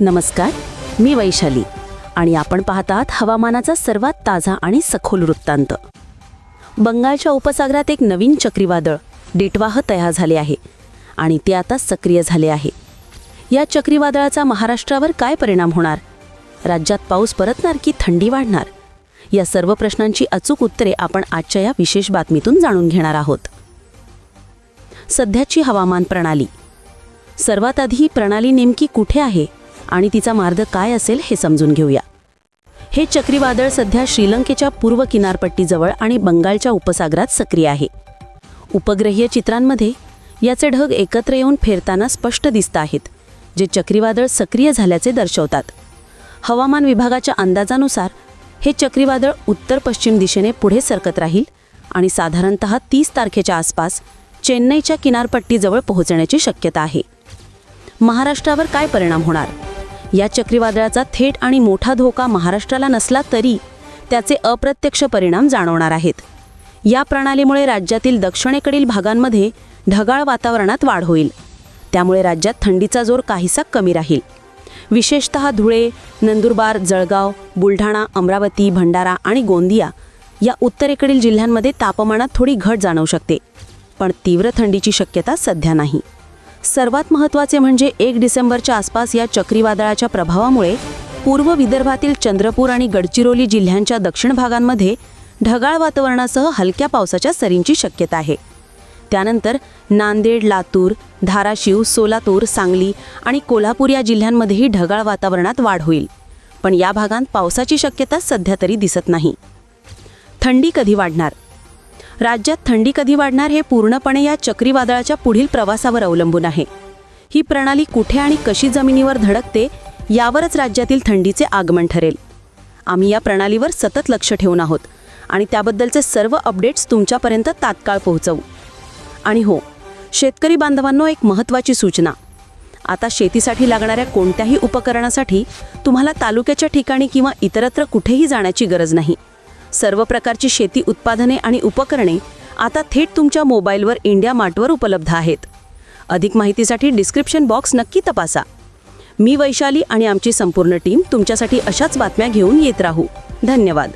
नमस्कार मी वैशाली आणि आपण पाहतात हवामानाचा सर्वात ताजा आणि सखोल वृत्तांत. बंगालच्या उपसागरात एक नवीन चक्रीवादळ डिटवाह तयार झाले आहे आणि ते आता सक्रिय झाले आहे. या चक्रीवादळाचा महाराष्ट्रावर काय परिणाम होणार? राज्यात पाऊस परतणार की थंडी वाढणार? या सर्व प्रश्नांची अचूक उत्तरे आपण आजच्या या विशेष बातमीतून जाणून घेणार आहोत. सध्याची हवामान प्रणाली. सर्वात आधी ही प्रणाली नेमकी कुठे आहे? आणि तिचा मार्ग काय असेल हे समजून घेऊया. हे चक्रीवादळ सध्या श्रीलंकेच्या पूर्व किनारपट्टीजवळ आणि बंगालच्या उपसागरात सक्रिय आहे. उपग्रहीय चित्रांमध्ये याचे ढग एकत्र येऊन फिरताना स्पष्ट दिसत आहेत जे चक्रीवादळ सक्रिय झाल्याचे दर्शवतात. हवामान विभागाच्या अंदाजानुसार हे चक्रीवादळ उत्तर पश्चिम दिशेने पुढे सरकत राहील आणि साधारणत तीस तारखेच्या आसपास चेन्नईच्या किनारपट्टीजवळ पोहोचण्याची शक्यता आहे. महाराष्ट्रावर काय परिणाम होणार? या चक्रीवादळाचा थेट आणि मोठा धोका महाराष्ट्राला नसला तरी त्याचे अप्रत्यक्ष परिणाम जाणवणार आहेत. या प्रणालीमुळे राज्यातील दक्षिणेकडील भागांमध्ये ढगाळ वातावरणात वाढ होईल. त्यामुळे राज्यात थंडीचा जोर काहीसा कमी राहील. विशेषतः धुळे नंदुरबार जळगाव बुलढाणा अमरावती भंडारा आणि गोंदिया या उत्तरेकडील जिल्ह्यांमध्ये तापमानात थोडी घट जाणवू शकते. पण तीव्र थंडीची शक्यता सध्या नाही. सर्वात महत्त्वाचे म्हणजे एक डिसेंबरच्या आसपास या चक्रीवादळाच्या प्रभावामुळे पूर्व विदर्भातील चंद्रपूर आणि गडचिरोली जिल्ह्यांच्या दक्षिण भागांमध्ये ढगाळ वातावरणासह हलक्या पावसाच्या सरींची शक्यता आहे. त्यानंतर नांदेड लातूर धाराशिव सोलापूर सांगली आणि कोल्हापूर या जिल्ह्यांमध्येही ढगाळ वातावरणात वाढ होईल. पण या भागांत पावसाची शक्यता सध्या तरी दिसत नाही. थंडी कधी वाढणार? राज्यात थंडी कधी वाढणार हे पूर्णपणे या चक्रीवादळाच्या पुढील प्रवासावर अवलंबून आहे. ही प्रणाली कुठे आणि कशी जमिनीवर धडकते यावरच राज्यातील थंडीचे आगमन ठरेल. आम्ही या प्रणालीवर सतत लक्ष ठेवून आहोत आणि त्याबद्दलचे सर्व अपडेट्स तुमच्यापर्यंत तात्काळ पोहोचवू. आणि हो शेतकरी बांधवांनो एक महत्त्वाची सूचना. आता शेतीसाठी लागणाऱ्या कोणत्याही उपकरणासाठी तुम्हाला तालुक्याच्या ठिकाणी किंवा इतरत्र कुठेही जाण्याची गरज नाही. सर्व प्रकारची शेती उत्पादने आणि उपकरणे आता थेट तुमच्या मोबाईलवर इंडिया मार्टवर उपलब्ध आहेत. अधिक माहितीसाठी डिस्क्रिप्शन बॉक्स नक्की तपासा. मी वैशाली आणि आमची संपूर्ण टीम तुमच्यासाठी अशाच बातम्या घेऊन येत राहू. धन्यवाद.